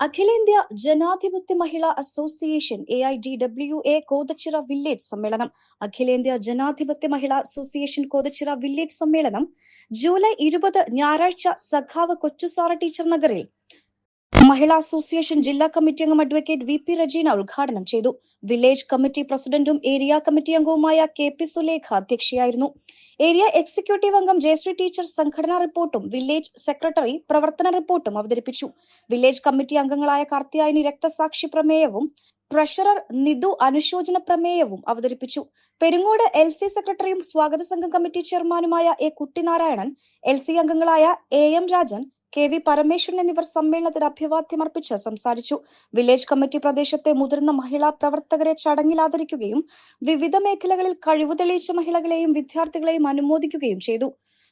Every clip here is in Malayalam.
അഖിലേന്ത്യാ ജനാധിപത്യ മഹിളാ association A I D W A Kothachira village സമ്മേളനം. അഖിലേന്ത്യാ ജനാധിപത്യ മഹിളാ അസോസിയേഷൻ കോതച്ചിറ വില്ലേജ് സമ്മേളനം ജൂലൈ ഇരുപത് ഞായറാഴ്ച സഖാവ് കൊച്ചുസാറ ടീച്ചർ നഗറിൽ മഹിളാ അസോസിയേഷൻ ജില്ലാ കമ്മിറ്റി അംഗം അഡ്വക്കേറ്റ് വി പി റജീന ഉദ്ഘാടനം ചെയ്തു. വില്ലേജ് കമ്മിറ്റി പ്രസിഡന്റും ഏരിയ കമ്മിറ്റി അംഗവുമായ കെ പി സുലേഖ അധ്യക്ഷയായിരുന്നു. ഏരിയ എക്സിക്യൂട്ടീവ് അംഗം ജയശ്രീ ടീച്ചർ സംഘടനാ റിപ്പോർട്ടും വില്ലേജ് സെക്രട്ടറി പ്രവർത്തന റിപ്പോർട്ടും അവതരിപ്പിച്ചു. വില്ലേജ് കമ്മിറ്റി അംഗങ്ങളായ കാർത്തിയായനി രക്തസാക്ഷി പ്രമേയവും ട്രഷറർ നിധു അനുശോചന പ്രമേയവും അവതരിപ്പിച്ചു. പെരുങ്ങോട് എൽ സി സെക്രട്ടറിയും സ്വാഗത സംഘം കമ്മിറ്റി ചെയർമാനുമായ എ കുട്ടിനാരായണൻ എൽ സി അംഗങ്ങളായ A M Rajan K V Parameswaran എന്നിവർ സമ്മേളനത്തിൽ അഭിവാദ്യമർപ്പിച്ച് സംസാരിച്ചു. വില്ലേജ് കമ്മിറ്റി പ്രദേശത്തെ മുതിർന്ന മഹിളാ പ്രവർത്തകരെ ചടങ്ങിൽ ആദരിക്കുകയും വിവിധ മേഖലകളിൽ കഴിവ് തെളിയിച്ച മഹിളകളെയും വിദ്യാർത്ഥികളെയും അനുമോദിക്കുകയും ചെയ്തു.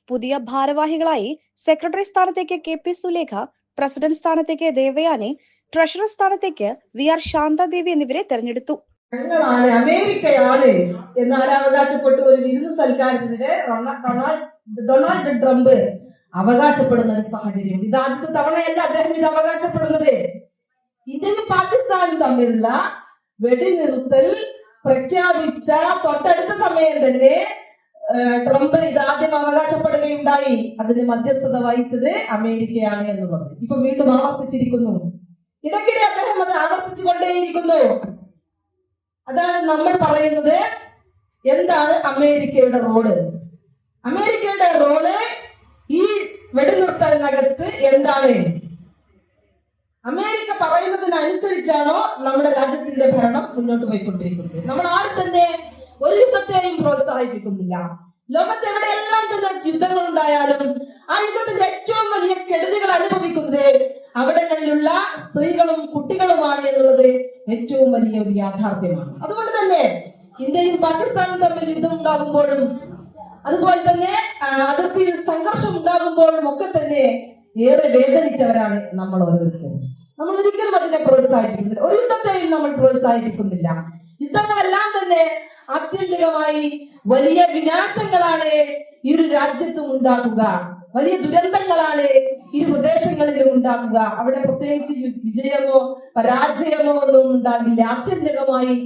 പുതിയ ഭാരവാഹികളായി സെക്രട്ടറി സ്ഥാനത്തേക്ക് കെ പി സുലേഖ പ്രസിഡന്റ് സ്ഥാനത്തേക്ക് ദേവയാനി ട്രഷറർ സ്ഥാനത്തേക്ക് വി ആർ ശാന്താദേവി എന്നിവരെ തെരഞ്ഞെടുത്തു. ഞങ്ങളാണ് അമേരിക്കയാണ് എന്നാൽ അവകാശപ്പെട്ട് ഒരു വിരുന്ന് സൽക്കാരത്തിനിടെ ഡൊണാൾഡ് ട്രംപ് അവകാശപ്പെടുന്ന ഒരു സാഹചര്യം. ഇത് ആദ്യത്തെ തവണയല്ല അദ്ദേഹം ഇത് അവകാശപ്പെടുന്നത്. ഇന്ത്യയും പാകിസ്ഥാനും തമ്മിലുള്ള വെടിനിർത്തൽ പ്രഖ്യാപിച്ച തൊട്ടടുത്ത സമയം തന്നെ ട്രംപ് ഇത് ആദ്യം അവകാശപ്പെടുകയുണ്ടായി. അതിന് മധ്യസ്ഥത വഹിച്ചത് അമേരിക്കയാണ് എന്ന് പറഞ്ഞു. ഇപ്പൊ വീണ്ടും ആവർത്തിച്ചിരിക്കുന്നു. ഇടയ്ക്കിടെ അദ്ദേഹം അത് ആവർത്തിച്ചു കൊണ്ടേയിരിക്കുന്നു അതാണ് നമ്മൾ പറയുന്നത്. എന്താണ് അമേരിക്കയുടെ റോഡ് അമേരിക്കയുടെ എന്താണ്? അമേരിക്ക പറയുന്നതിനനുസരിച്ചാണോ നമ്മുടെ രാജ്യത്തിന്റെ ഭരണം മുന്നോട്ട് പോയിക്കൊണ്ടിരിക്കുന്നത്? നമ്മൾ ആരും തന്നെ ഒരു യുദ്ധത്തെയും പ്രോത്സാഹിപ്പിക്കുന്നില്ല. ലോകത്ത് എവിടെയെല്ലാം തന്നെ യുദ്ധങ്ങൾ ഉണ്ടായാലും ആ യുദ്ധത്തിന്റെ ഏറ്റവും വലിയ കെടുതികൾ അനുഭവിക്കുന്നത് അവിടങ്ങളിലുള്ള സ്ത്രീകളും കുട്ടികളുമാണ് എന്നുള്ളത് ഏറ്റവും വലിയ ഒരു യാഥാർത്ഥ്യമാണ്. അതുകൊണ്ട് തന്നെ ഇന്ത്യയും പാകിസ്ഥാനും തമ്മിൽ യുദ്ധം ഉണ്ടാകുമ്പോഴും അതുപോലെ തന്നെ അതിർത്തിയിൽ സംഘർഷം ഉണ്ടാകുമ്പോഴും ഒക്കെ തന്നെ ഏറെ വേദനിച്ചവരാണ് നമ്മൾ ഓരോരുത്തരും. നമ്മൾ ഒരിക്കലും അതിനെ പ്രോത്സാഹിപ്പിക്കുന്നില്ല. ഒരു യുദ്ധത്തെയും നമ്മൾ പ്രോത്സാഹിപ്പിക്കുന്നില്ല. യുദ്ധങ്ങളെല്ലാം തന്നെ ആത്യന്തികമായി വലിയ വിനാശങ്ങളാണ് ഒരു രാജ്യത്തും ഉണ്ടാക്കുക വലിയ ദുരന്തങ്ങളാണ് ഈ പ്രദേശങ്ങളിലും ഉണ്ടാക്കുക അവിടെ പ്രത്യേകിച്ച് വിജയമോ പരാജയമോ ഒന്നും ഉണ്ടാകില്ല. ആത്യന്തികമായി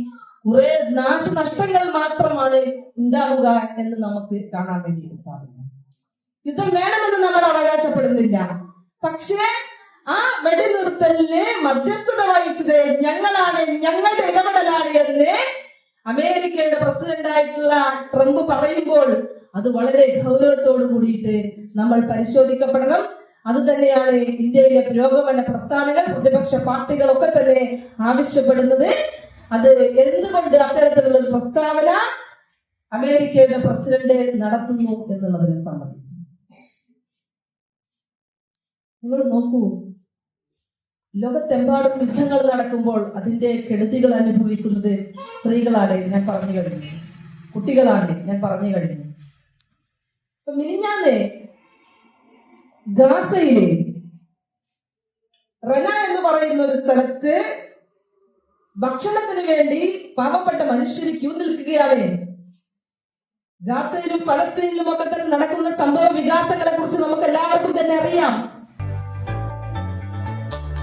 കുറെ നാശനഷ്ടങ്ങൾ മാത്രമാണ് ഉണ്ടാവുക എന്ന് നമുക്ക് കാണാൻ വേണ്ടിയിട്ട് സാധിക്കും. യുദ്ധം വേണമെന്ന് നമ്മൾ അവകാശപ്പെടുന്നില്ല. പക്ഷേ ആ വെടിനിർത്തലിന് മധ്യസ്ഥത വഹിച്ചത് ഞങ്ങളാണ് ഞങ്ങളുടെ ഇടപെടലാണ് എന്ന് അമേരിക്കയുടെ പ്രസിഡന്റ് ആയിട്ടുള്ള ട്രംപ് പറയുമ്പോൾ അത് വളരെ ഗൗരവത്തോട് കൂടിയിട്ട് നമ്മൾ പരിശോധിക്കപ്പെടണം. അതുതന്നെയാണ് ഇന്ത്യയിലെ പുരോഗമന പ്രസ്ഥാനങ്ങൾ പ്രതിപക്ഷ പാർട്ടികളൊക്കെ തന്നെ ആവശ്യപ്പെടുന്നത്. അത് എന്തുകൊണ്ട് അത്തരത്തിലുള്ള പ്രസ്താവന അമേരിക്കയുടെ പ്രസിഡന്റ് നടത്തുന്നു എന്നുള്ളതിനെ സംബന്ധിച്ച്. നിങ്ങൾ നോക്കൂ. ലോകത്തെമ്പാടും യുദ്ധങ്ങൾ നടക്കുമ്പോൾ അതിന്റെ കെടുതികൾ അനുഭവിക്കുന്നത് സ്ത്രീകളാണ് ഞാൻ പറഞ്ഞു കഴിഞ്ഞു. കുട്ടികളാണ് ഞാൻ പറഞ്ഞു കഴിഞ്ഞു. ഇപ്പൊ മിനിഞ്ഞാന്ന് ഗാസയിലെ റന എന്ന് പറയുന്ന ഒരു സ്ഥലത്ത് ഭക്ഷണത്തിന് വേണ്ടി പാവപ്പെട്ട മനുഷ്യർ ക്യൂ നിൽക്കുകയാണ്. ഗാസയിലും ഫലസ്തീനിലും ഒക്കെ തന്നെ നടക്കുന്ന സംഭവ വികാസങ്ങളെ കുറിച്ച് നമുക്ക്